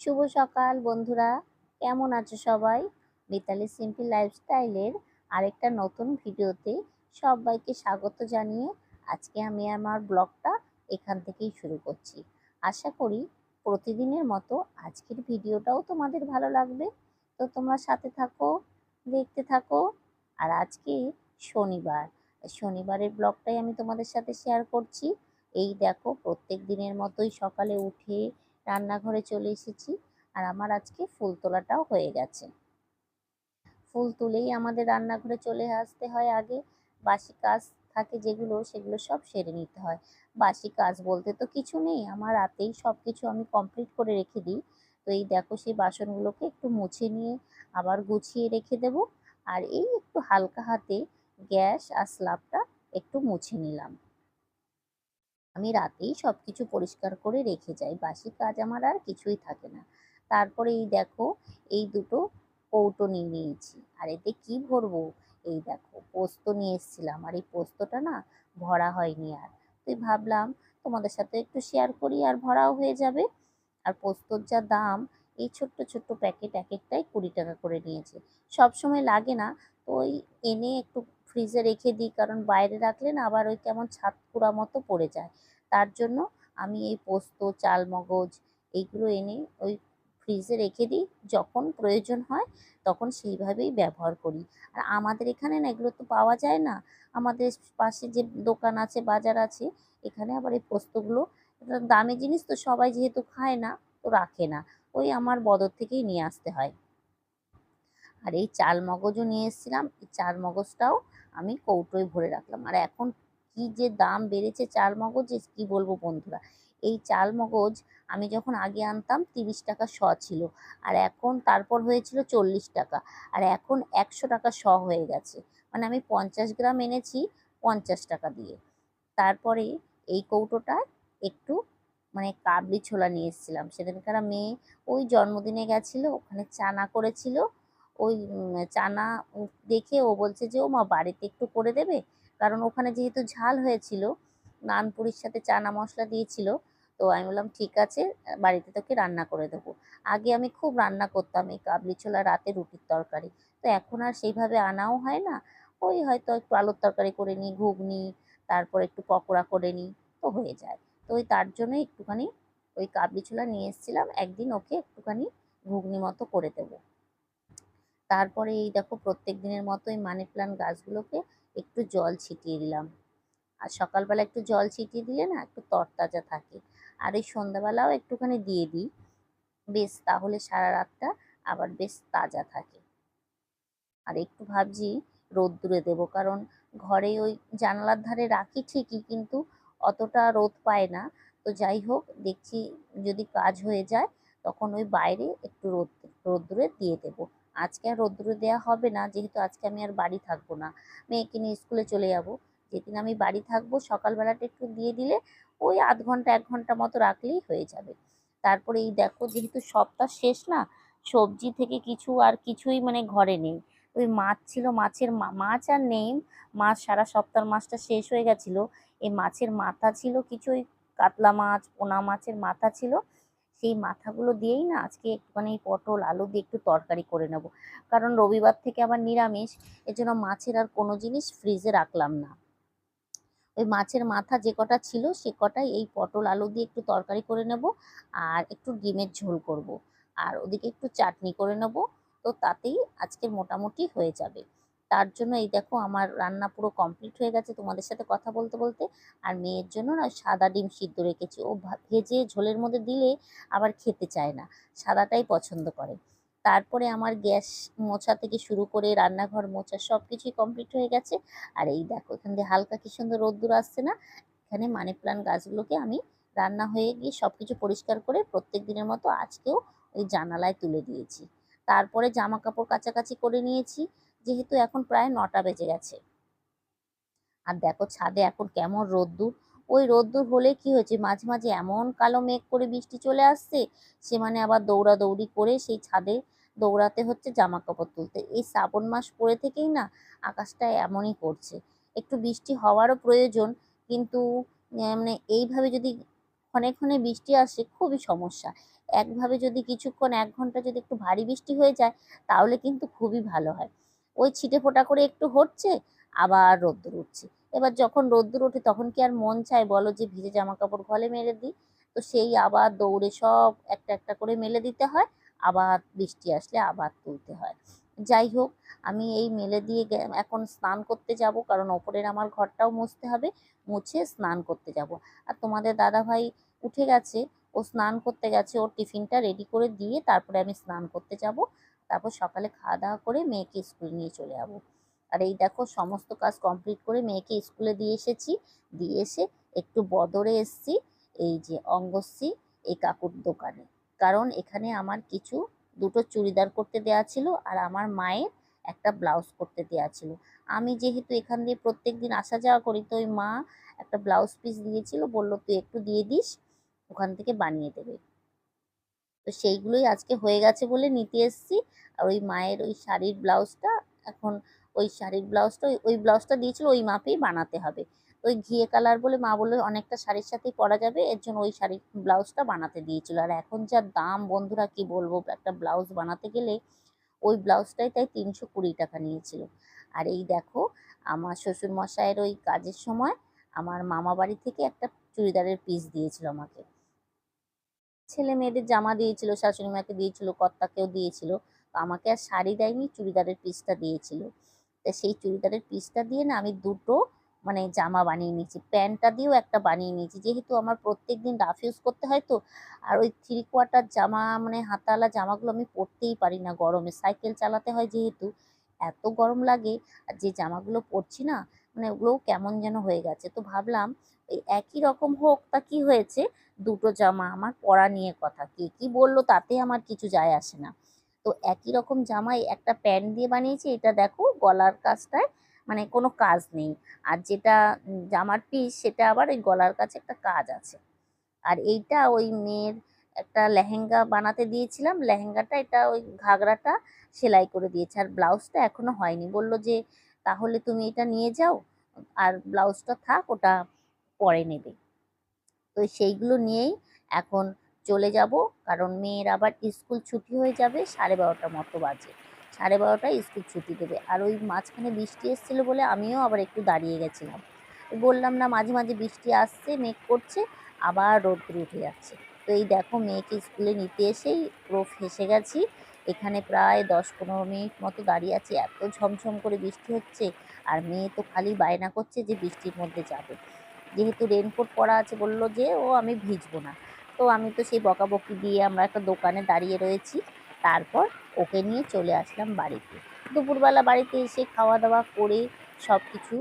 শুভ সকাল বন্ধুরা, কেমন আছো সবাই? মিতালি সিম্পল লাইফস্টাইলের আরেকটা নতুন ভিডিওতে সবাইকে স্বাগত জানিয়ে আজকে আমি আমার ব্লগটা এখান থেকেই শুরু করছি। আশা করি প্রতিদিনের মতো আজকের ভিডিওটাও তোমাদের ভালো লাগবে। তো তোমরা সাথে থাকো, দেখতে থাকো। আর আজকে শনিবার, শনিবারের ব্লগটাই আমি তোমাদের সাথে শেয়ার করছি। এই দেখো, প্রত্যেক দিনের মতোই সকালে উঠে রান্নাঘরে চলে এসেছি আর আমার আজকে ফুল তোলাটাও হয়ে গেছে। ফুল তুলেই আমাদের রান্নাঘরে চলে আসতে হয় আগে। বাসি কাজ থাকে যেগুলো, সেগুলো সব সেরে নিতে হয়। বাসি কাজ বলতে তো কিছু নেই, আমার রাতেই সব কিছু আমি কমপ্লিট করে রেখে দিই। তো এই দেখো সেই বাসনগুলোকে একটু মুছে নিয়ে আবার গুছিয়ে রেখে দেব। আর এই একটু হালকা হাতে গ্যাস আর স্ল্যাবটা একটু মুছে নিলাম। আমি রাতেই সব কিছু পরিষ্কার করে রেখে যাই। বাসি কাজ আমার আর কিছুই থাকে না। তারপরে এই দেখো, এই দুটো কৌটো নিয়ে নিয়েছি। আর এতে কি ভরবো? এই দেখো, পোস্ত নিয়ে এসেছিলাম। আর এই পোস্তটা না ভরা হয়নি আর। তুই ভাবলাম তোমাদের সাথে একটু শেয়ার করি আর ভরাও হয়ে যাবে। আর পোস্তর যা দাম, এই ছোট্ট ছোট্ট প্যাকেট এক একটাই কুড়ি টাকা করে নিয়েছে। সব সময় লাগে না তো ওই এনে একটু ফ্রিজে রেখে দিই। কারণ বাইরে রাখলে না আবার ওই কেমন ছাদ কুড়া মতো পড়ে যায়। তার জন্য আমি এই পোস্ত, চাল মগজ এইগুলো এনে ওই ফ্রিজে রেখে দিই। যখন প্রয়োজন হয় তখন সেইভাবেই ব্যবহার করি। আর আমাদের এখানে না এগুলো তো পাওয়া যায় না। আমাদের পাশে যে দোকান আছে, বাজার আছে, এখানে আবার এই পোস্তগুলো দামি জিনিস তো সবাই যেহেতু খায় না, তো রাখে না। ওই আমার বদর থেকেই নিয়ে আসতে হয়। আর এই চাল মগজও নিয়ে এসেছিলাম। এই চাল মগজটাও আমি কৌটোয় ভরে রাখলাম। আর এখন কি যে দাম বেড়েছে চাল মগজের কি বলব বন্ধুরা? এই চাল মগজ আমি যখন আগে আনতাম তিরিশ টাকা শ ছিল। আর এখন তারপর হয়েছিল চল্লিশ টাকা। আর এখন একশো টাকা শ হয়ে গেছে। মানে আমি পঞ্চাশ গ্রাম এনেছি পঞ্চাশ টাকা দিয়ে। তারপরে এই কৌটোটায় একটু মানে কাবলি ছোলা নিয়ে এসেছিলাম। সেদিনকার মেয়ে ওই জন্মদিনে গেছিল, ওখানে চানা করেছিল ওই চানা দেখে ও বলছে যে ও মা বাড়িতে একটু করে দেবে? কারণ ওখানে যেহেতু ঝাল হয়েছিল, নানপুরির সাথে চানা মশলা দিয়েছিল, তো আমি বললাম, ঠিক আছে, বাড়িতে তোকে রান্না করে দেবো। আগে আমি খুব রান্না করতাম এই কাবলি ছোলা রাতে রুটির তরকারি, তো এখন আর সেইভাবে আনাও হয় না। ওই হয়তো একটু আলুর তরকারি করে নিই, ঘুগনি, তারপর একটু পকোড়া করে নিই, তো হয়ে যায়। তো ওই তার জন্য একটুখানি ওই কাবলি ছোলা নিয়ে এসেছিলাম, একদিন ওকে একটুখানি ঘুগনি মতো করে দেবো। তারপরে এই দেখো প্রত্যেক দিনের মতো এই মানি প্লান্ট গাছগুলোকে একটু জল ছিটিয়ে দিলাম। আর সকালবেলা একটু জল ছিটিয়ে দিলে না একটু তরতাজা থাকে। আর এই সন্ধ্যাবেলাও একটুখানি দিয়ে দিই। বেশ, তাহলে সারা রাতটা আবার বেশ তাজা থাকে। আর একটু ভাবছি রোদ্দুরে দেবো, কারণ ঘরে ওই জানালার ধারে রাখি ঠিকই, কিন্তু অতটা রোদ পায় না। তো যাই হোক, দেখছি যদি কাজ হয়ে যায়, তখন ওই বাইরে একটু রোদ, রোদ্দুরে দিয়ে দেবো। আজকে আর রোদ্দুরে দেওয়া হবে না, যেহেতু আজকে আমি আর বাড়ি থাকব না। মেয়েকে নিয়ে স্কুলে চলে যাব। যেদিন আমি বাড়ি থাকব, সকালবেলাটা একটু দিয়ে দিলে ওই আধ ঘণ্টা, এক ঘণ্টা মতো রাখলেই হয়ে যাবে। তারপরে এই দেখো, যেহেতু সপ্তাহ শেষ না, সবজি থেকে কিছু আর কিছুই মানে ঘরে নেই। ওই মাছ ছিল, মাছের মাছ আর নেই মাছ সারা সপ্তাহ মাছটা শেষ হয়ে গেছিল। এই মাছের মাথা ছিল কিছু ওই কাতলা মাছ, পোনা মাছের মাথা ছিল। সেই মাথাগুলো দিয়েই না আজকে একটুখানি পটল, আলু দিয়ে একটু তরকারি করে নেব। কারণ রবিবার থেকে আবার নিরামিষ এজন্য মাছের আর কোনো জিনিস ফ্রিজে রাখলাম না। ওই মাছের মাথা যে কটা ছিল সে কটাই এই পটল, আলু দিয়ে একটু তরকারি করে নেব আর একটু ডিমের ঝোল করব। আর ওদিকে একটু চাটনি করে নেব, তো তাতেই আজকের মোটামুটি হয়ে যাবে। তার জন্য এই দেখো আমার রান্না পুরো কমপ্লিট হয়ে গেছে তোমাদের সাথে কথা বলতে বলতে। আর মেয়ের জন্য না সাদা ডিম সিদ্ধ রেখেছি। ও ভেজে ঝোলের মধ্যে দিলে আবার খেতে চায় না। সাদাটাই পছন্দ করে। তারপরে আমার গ্যাস মোছা থেকে শুরু করে রান্নাঘর মোছা সব কিছুই কমপ্লিট হয়ে গেছে। আর এই দেখো এখান দিয়ে হালকা কি সুন্দর রোদ্দুর আসছে না? এখানে মানি প্লান্ট গাছগুলোকে আমি রান্না হয়ে গিয়ে সব কিছু পরিষ্কার করে প্রত্যেক দিনের মতো আজকেও ওই জানালায় তুলে দিয়েছি। তারপরে জামা কাপড় কাচাকাচি করে নিয়েছি। যেহেতু এখন প্রায় নটা বেজে গেছে। আর দেখো ছাদে এখন কেমন রোদ্দুর। ওই রোদ্দুর হলে কি হয়েছে? মাঝে মাঝে এমন কালো মেঘ করে বৃষ্টি চলে আসছে, সে মানে আবার দৌড়াদৌড়ি করে সেই ছাদে দৌড়াতে হচ্ছে জামা কাপড় তুলতে। এই শ্রাবণ মাস পরে থেকেই না আকাশটা এমনই করছে। একটু বৃষ্টি হওয়ারও প্রয়োজন, কিন্তু মানে এইভাবে যদি ক্ষণে ক্ষণে বৃষ্টি আসে খুবই সমস্যা। একভাবে যদি কিছুক্ষণ, এক ঘণ্টা যদি একটু ভারী বৃষ্টি হয়ে যায়, তাহলে কিন্তু খুবই ভালো হয়। ওই ছিটে ফোটা করে একটু হচ্ছে, আবার রোদ্দুর উঠছে। এবার যখন রোদ্দুর ওঠে তখন কি আর মন চায় বলো যে, ভিজে জামা কাপড় ঘরে মেলে দিই? তো সেই আবার দৌড়ে সব একটা একটা করে মেলে দিতে হয়, আবার বৃষ্টি আসলে আবার তুলতে হয়। যাই হোক, আমি এই মেলে দিয়ে এখন স্নান করতে যাব, কারণ ওপরের আমার ঘরটাও মুছতে হবে, মুছে স্নান করতে যাব। আর তোমাদের দাদা ভাই উঠে গেছে, ও স্নান করতে গেছে, ওর টিফিনটা রেডি করে দিয়ে তারপরে আমি স্নান করতে যাব। তারপর সকালে খাওয়া দাওয়া করে মেয়েকে স্কুল নিয়ে চলে যাব। আর এই দেখো সমস্ত কাজ কমপ্লিট করে মেয়েকে স্কুলে দিয়ে এসেছি। দিয়ে এসে একটু বদরে এসছি, এই যে অঙ্গশ্রী এই কাকুর দোকানে। কারণ এখানে আমার কিছু, দুটো চুড়িদার করতে দেওয়া ছিল আর আমার মায়ের একটা ব্লাউজ করতে দেওয়া ছিল। আমি যেহেতু এখান দিয়ে প্রত্যেক দিন আসা যাওয়া করি, তো ওই মা একটা ব্লাউজ পিস দিয়েছিল, বলল তুই একটু দিয়ে দিস, ওখান থেকে বানিয়ে দেবে। তো সেইগুলোই আজকে হয়ে গেছে বলে নিতে এসছি। আর ওই মায়ের ওই শাড়ির ব্লাউজটা, এখন ওই শাড়ির ব্লাউজটা, ওই- ব্লাউজটা দিয়েছিল ওই মাপেই বানাতে হবে। ওই ঘিয়ে কালার বলে মা বলে অনেকটা শাড়ির সাথেই পরা যাবে, এর জন্য ওই শাড়ির ব্লাউজটা বানাতে দিয়েছিল। আর এখন যা দাম বন্ধুরা কি বলব, একটা ব্লাউজ বানাতে গেলে ওই ব্লাউজটাই তাই তিনশো কুড়ি টাকা নিয়েছিল। আর এই দেখো, আমার শ্বশুর মশাইয়ের ওই কাজের সময় আমার মামা বাড়ি থেকে একটা চুড়িদারের পিস দিয়েছিল আমাকে। ছেলে মেয়েদের জামা দিয়েছিল, শাশুড়ি মাকে দিয়েছিল, কর্তাকেও দিয়েছিল। তো আমাকে আর শাড়ি দেয়নি, চুড়িদারের পিসটা দিয়েছিল। তা সেই চুড়িদারের পিসটা দিয়ে না আমি দুটো মানে জামা বানিয়ে নিয়েছি। প্যান্টটা দিয়েও একটা বানিয়ে নিয়েছি। যেহেতু আমার প্রত্যেক দিন রাফ ইউজ করতে হয় তো, আর ওই থ্রি কোয়ার্টার জামা মানে হাতাওয়ালা জামাগুলো আমি পরতেই পারি না গরমে। সাইকেল চালাতে হয় যেহেতু, এত গরম লাগে, আর যে জামাগুলো পরছি না মানে ওগুলোও কেমন যেন হয়ে গেছে। তো ভাবলাম এই একই রকম হোক তা কি হয়েছে? দুটো জামা, আমার পরা নিয়ে কথা। কে কি বলল তাতে আমার কিছু যায় আসে না। তো একই রকম জামাই একটা প্যান্ট দিয়ে বানিয়েছি, এটা দেখো গলার কাজটায় মানে কোনো কাজ নেই। আর যেটা জামার পিস সেটা আবার ওই গলার কাছে একটা কাজ আছে। আর এইটা ওই মেয়ের একটা লেহেঙ্গা বানাতে দিয়েছিলাম। লেহেঙ্গাটা, এটা ওই ঘাগরাটা সেলাই করে দিয়েছে। আর ব্লাউজটা এখনও হয়নি। বলল যে, তাহলে তুমি এটা নিয়ে যাও। আর ব্লাউজটা থাক, ওটা পরে নেবে। তো সেইগুলো নিয়েই এখন চলে যাব। কারণ মেয়ের আবার স্কুল ছুটি হয়ে যাবে সাড়ে বারোটার মতো বাজে। সাড়ে বারোটায় স্কুল ছুটি দেবে। আর ওই মাঝখানে বৃষ্টি এসেছিল বলে আমিও আবার একটু দাঁড়িয়ে গেছিলাম। বললাম, না, মাঝে মাঝে বৃষ্টি আসছে, মেঘ করছে, আবার রোদ্র উঠে যাচ্ছে। তো এই দেখো মেয়েকে স্কুলে নিতে এসেই পুরো ফেসে গেছি। এখানে প্রায় দশ পনেরো মিনিট মতো দাঁড়িয়ে আছি। এত ঝমঝম করে বৃষ্টি হচ্ছে। আর মেয়ে তো খালি বায়না করছে যে বৃষ্টির মধ্যে যাবে। যেহেতু রেনকোট পরা আছে, বলল যে, ও, আমি ভিজবো না। তো আমি তো সেই বকাবকি দিয়ে আমরা একটা দোকানে দাঁড়িয়ে রয়েছি। তারপর ওকে নিয়ে চলে আসলাম বাড়িতে। দুপুরবেলা বাড়িতে এসে খাওয়া দাওয়া করে সব কিছু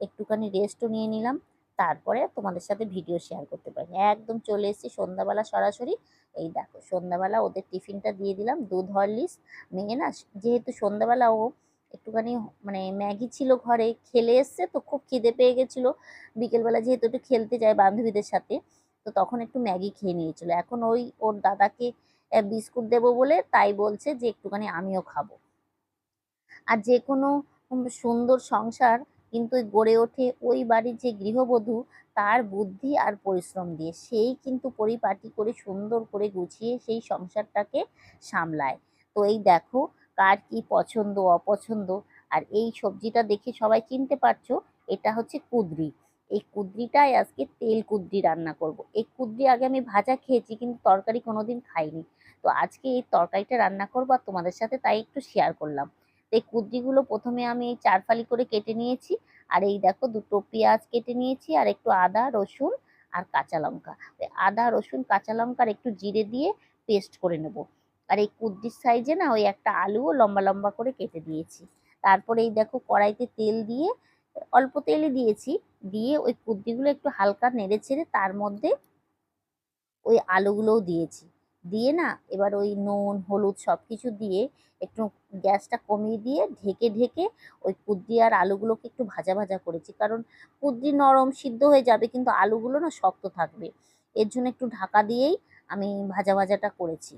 একটুখানি রেস্টও নিয়ে নিলাম। তারপরে তোমাদের সাথে ভিডিও শেয়ার করতে পারি। একদম চলে এসেছি সন্ধ্যাবেলা সরাসরি। এই দেখো, সন্ধ্যাবেলা ওদের টিফিনটা দিয়ে দিলাম। দুধ, হরলিক্স। মেয়ে না, যেহেতু সন্ধ্যাবেলা ও একটুখানি মানে ম্যাগি ছিল ঘরে, খেলে এসছে তো খুব খিদে পেয়ে গেছিল। বিকেলবেলা যেহেতু একটু খেলতে যায় বান্ধবীদের সাথে, তো তখন একটু ম্যাগি খেয়ে নিয়েছিল। এখন ওই ওর দাদাকে বিস্কুট দেবো বলে তাই বলছে যে একটুখানি আমিও খাব। আর যে কোনো সুন্দর সংসার কিন্তু গড়ে ওঠে ওই বাড়ির যে গৃহবধূ, তার বুদ্ধি আর পরিশ্রম দিয়ে সেই কিন্তু পরিপাটি করে সুন্দর করে গুছিয়ে সেই সংসারটাকে সামলায়। তো এই দেখো কার কি পছন্দ, অপছন্দ? আর এই সবজিটা দেখে সবাই চিনতে পারছ, এটা হচ্ছে কুদরি। এই কুদরিটাই আজকে তেল কুদরি রান্না করব। এই কুদরি আগে আমি ভাজা খেয়েছি, কিন্তু তরকারি কোনোদিন খাইনি। তো আজকে এই তরকারিটা রান্না করব আর তোমাদের সাথে তাই একটু শেয়ার করলাম। তো এই কুদরিগুলো প্রথমে আমি এই চার ফালি করে কেটে নিয়েছি। আর এই দেখো দুটো পেঁয়াজ কেটে নিয়েছি, আর একটু আদা, রসুন আর কাঁচা লঙ্কা। আদা, রসুন, কাঁচা লঙ্কা আর একটু জিরে দিয়ে পেস্ট করে নেব। আর এই কুদ্দির সাইজে না ওই একটা আলুও লম্বা লম্বা করে কেটে দিয়েছি। তারপরে এই দেখো কড়াইতে তেল দিয়ে, অল্প তেলই দিয়েছি, দিয়ে ওই কুদ্দিগুলো একটু হালকা নেড়ে ছেড়ে তার মধ্যে ওই আলুগুলোও দিয়েছি। দিয়ে না এবার ওই নুন, হলুদ সব কিছু দিয়ে একটু গ্যাসটা কমিয়ে দিয়ে ঢেকে ঢেকে ওই কুদ্রি আর আলুগুলোকে একটু ভাজা ভাজা করেছি। কারণ কুদ্রি নরম সিদ্ধ হয়ে যাবে কিন্তু আলুগুলো না শক্ত থাকবে। এর জন্য একটু ঢাকা দিয়েই আমি ভাজা ভাজাটা করেছি।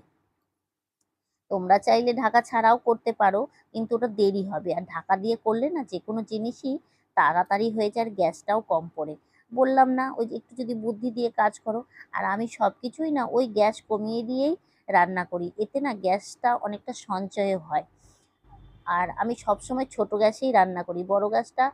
তোমরা চাইলে ঢাকা ছাড়াও করতে পারো, কিন্তু ওটা দেরি হবে। আর ঢাকা দিয়ে করলে না যে কোনো জিনিসই তাড়াতাড়ি হয়ে যায় আর গ্যাসটাও কম পড়ে। বললাম না, ওই একটু যদি বুদ্ধি দিয়ে কাজ করো। আর আমি সব কিছুই না ওই গ্যাস কমিয়ে দিয়েই রান্না করি। এতে না গ্যাসটা অনেকটা সঞ্চয় হয়। আর আমি সবসময় ছোট গ্যাসেই রান্না করি। বড় গ্যাসটা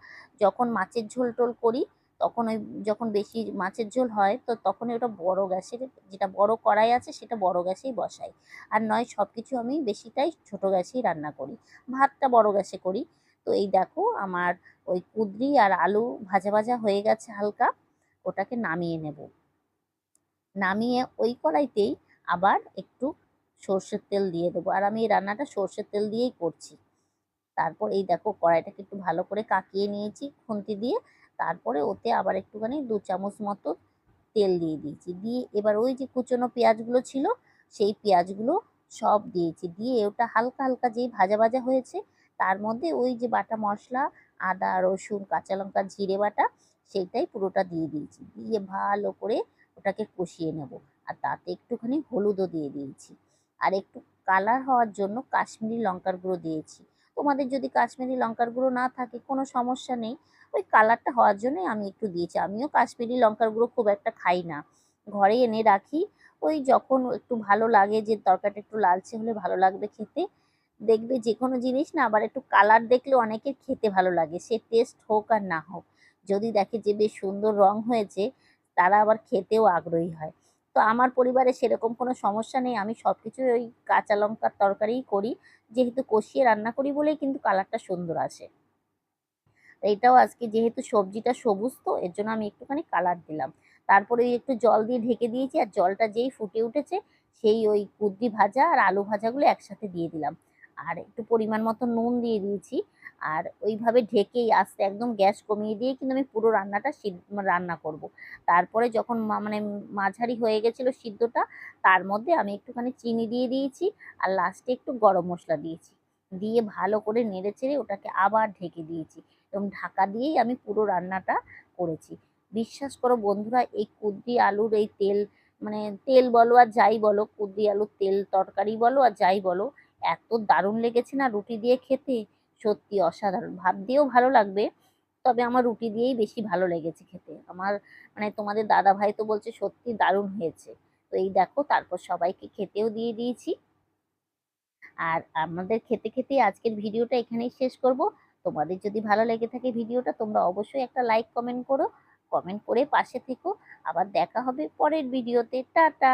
যখন মাছের ঝোল টোল করি তখন ওই যখন বেশি মাছের ঝোল হয়, তো তখন ওটা বড় গ্যাসের, যেটা বড় কড়াই আছে সেটা বড় গ্যাসেই বসাই। আর নয় সব কিছু আমি বেশিটাই ছোট গ্যাসেই রান্না করি। ভাতটা বড় গ্যাসে করি। তো এই দেখো, আমার ওই কুদরি আর আলু ভাজা ভাজা হয়ে গেছে হালকা, ওটাকে নামিয়ে নেব। নামিয়ে ওই কড়াইতেই আবার একটু সর্ষের তেল দিয়ে দেবো। আর আমি এই রান্নাটা সর্ষের তেল দিয়েই করছি। তারপর এই দেখো, কড়াইটাকে একটু ভালো করে কাকিয়ে নিয়েছি, খুন্তি দিয়ে তারপরে ওতে আবার একটুখানি দু চামচ মতো তেল দিয়ে দিয়েছি। দিয়ে এবার ওই যে কুচনো পেঁয়াজগুলো ছিল, সেই পেঁয়াজগুলো সব দিয়েছি। দিয়ে ওটা হালকা হালকা যেই ভাজা ভাজা হয়েছে, তার মধ্যে ওই যে বাটা মশলা, আদা, রসুন, কাঁচা লঙ্কা, জিরে বাটা, সেইটাই পুরোটা দিয়ে দিয়েছি। দিয়ে ভালো করে ওটাকে কষিয়ে নেব। আর তাতে একটুখানি হলুদও দিয়ে দিয়েছি। আর একটু কালার হওয়ার জন্য কাশ্মীরি লঙ্কার গুঁড়ো দিয়েছি। তোমাদের যদি কাশ্মীরি লঙ্কার গুঁড়ো না থাকে, কোনো সমস্যা নেই। ওই কালারটা হওয়ার জন্যই আমি একটু দিয়েছি। আমিও কাশ্মীরি লঙ্কার গুঁড়ো খুব একটা খাই না। ঘরে এনে রাখি। ওই যখন একটু ভালো লাগে যে তরকারিটা একটু লালচে হলে ভালো লাগবে খেতে, দেখবে যে কোনো জিনিস না, আবার একটু কালার দেখলে অনেকের খেতে ভালো লাগে। সে টেস্ট হোক আর না হোক, যদি দেখে যে বেশ সুন্দর রং হয়েছে, তারা আবার খেতেও আগ্রহী হয়। তো আমার পরিবারে সেরকম কোনো সমস্যা নেই। আমি সব কিছুই ওই কাঁচা লঙ্কার তরকারিই করি। যেহেতু কষিয়ে রান্না করি বলেই কিন্তু কালারটা সুন্দর আসে। এটাও আজকে যেহেতু সবজিটা সবুজ তো, এর জন্য আমি একটুখানি কালার দিলাম। তারপরে একটু জল দিয়ে ঢেকে দিয়েছি আর জলটা যেই ফুটে উঠেছে, সেই ওই কুদ্দি ভাজা আর আলু ভাজাগুলো একসাথে দিয়ে দিলাম। আর একটু পরিমাণ মতো নুন দিয়ে দিয়েছি। আর ওইভাবে ঢেকেই আস্তে একদম গ্যাস কমিয়ে দিয়ে কিন্তু আমি পুরো রান্নাটা রান্না করব। তারপরে যখন মানে মাঝারি হয়ে গেছিল সিদ্ধটা, তার মধ্যে আমি একটুখানি চিনি দিয়ে দিয়েছি আর লাস্টে একটু গরম মশলা দিয়েছি। দিয়ে ভালো করে নেড়ে চেড়ে ওটাকে আবার ঢেকে দিয়েছি। এবং ঢাকা দিয়েই আমি পুরো রান্নাটা করেছি। বিশ্বাস করো বন্ধুরা, এই কুদ্রি আলুর এই তেল মানে তেল বলো আর যাই বলো, কুদ্রি আলুর তেল তরকারি বলো আর যাই বলো, এত দারুণ লেগেছে না রুটি দিয়ে খেতে? সত্যি অসাধারণ। ভাত দিয়েও ভালো লাগবে, তবে আমার রুটি দিয়েই বেশি ভালো লেগেছে খেতে। আমার মানে তোমাদের দাদা ভাই তো বলছে সত্যি দারুণ হয়েছে। তো এই দেখো, তারপর সবাইকে খেতেও দিয়ে দিয়েছি। আর আমাদের খেতে খেতে আজকের ভিডিওটা এখানেই শেষ করব। তোমাদের যদি ভালো লেগে থাকে ভিডিওটা, তোমরা অবশ্যই একটা লাইক কমেন্ট করো। কমেন্ট করে পাশে থেকো। আবার দেখা হবে পরের ভিডিওতে। টাটা!